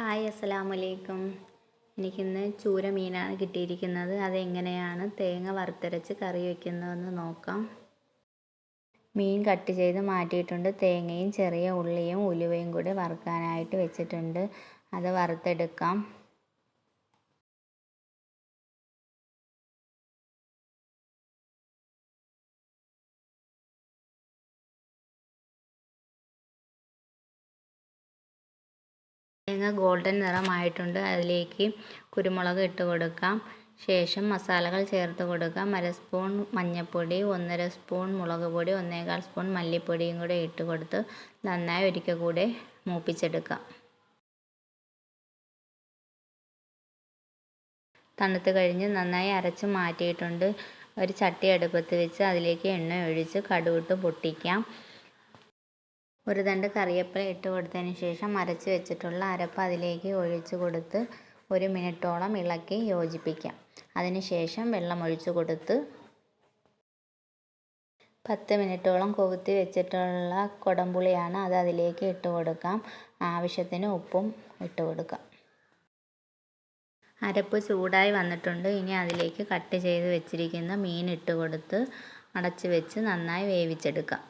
Hi അസ്സലാമു അലൈക്കും എനിക്കിന്ന് ചൂര മീനാണ് കിട്ടിയിരിക്കുന്നത്. അതെങ്ങനെയാണ്? തേങ്ങ വറുത്തരച്ച് കറി വയ്ക്കുന്നതെന്ന് നോക്കാം. മീൻ കട്ട് ചെയ്ത് മാറ്റിയിട്ടുണ്ട്. തേങ്ങയും ചെറിയ ഉള്ളിയും ഉലുവയും കൂടി വറുക്കാനായിട്ട് വെച്ചിട്ടുണ്ട്. അത് വറുത്തെടുക്കാം. തേങ്ങ ഗോൾഡൻ നിറമായിട്ടുണ്ട്. അതിലേക്ക് കുരുമുളക് ഇട്ട് കൊടുക്കാം. ശേഷം മസാലകൾ ചേർത്ത് കൊടുക്കാം. അര സ്പൂൺ മഞ്ഞൾപ്പൊടി ഒന്നര സ്പൂൺ മുളക് പൊടി ഒന്നേകാൽ സ്പൂൺ മല്ലിപ്പൊടിയും കൂടെ ഇട്ട് കൊടുത്ത് നന്നായി ഒരിക്കൽ കൂടെ മൂപ്പിച്ചെടുക്കാം. തണുത്ത് കഴിഞ്ഞ് നന്നായി അരച്ച് മാറ്റിയിട്ടുണ്ട്. ഒരു ചട്ടി അടുപ്പത്ത് വെച്ച് അതിലേക്ക് എണ്ണ ഒഴിച്ച് കടുവിട്ട് പൊട്ടിക്കാം. ഒരു തണ്ട് കറിവേപ്പില ഇട്ട് കൊടുത്തതിന് ശേഷം അരച്ച് വെച്ചിട്ടുള്ള അരപ്പ് അതിലേക്ക് ഒഴിച്ച് കൊടുത്ത് ഒരു മിനിറ്റോളം ഇളക്കി യോജിപ്പിക്കാം. അതിനുശേഷം വെള്ളം ഒഴിച്ച് കൊടുത്ത് പത്ത് മിനിറ്റോളം കൊവുത്തി വെച്ചിട്ടുള്ള കുടംപുളിയാണ് അത് അതിലേക്ക് ഇട്ട് കൊടുക്കാം. ആവശ്യത്തിന് ഉപ്പും ഇട്ട് കൊടുക്കാം. അരപ്പ് ചൂടായി വന്നിട്ടുണ്ട്. ഇനി അതിലേക്ക് കട്ട് ചെയ്ത് വെച്ചിരിക്കുന്ന മീൻ ഇട്ട് കൊടുത്ത് അടച്ച് വെച്ച് നന്നായി വേവിച്ചെടുക്കാം.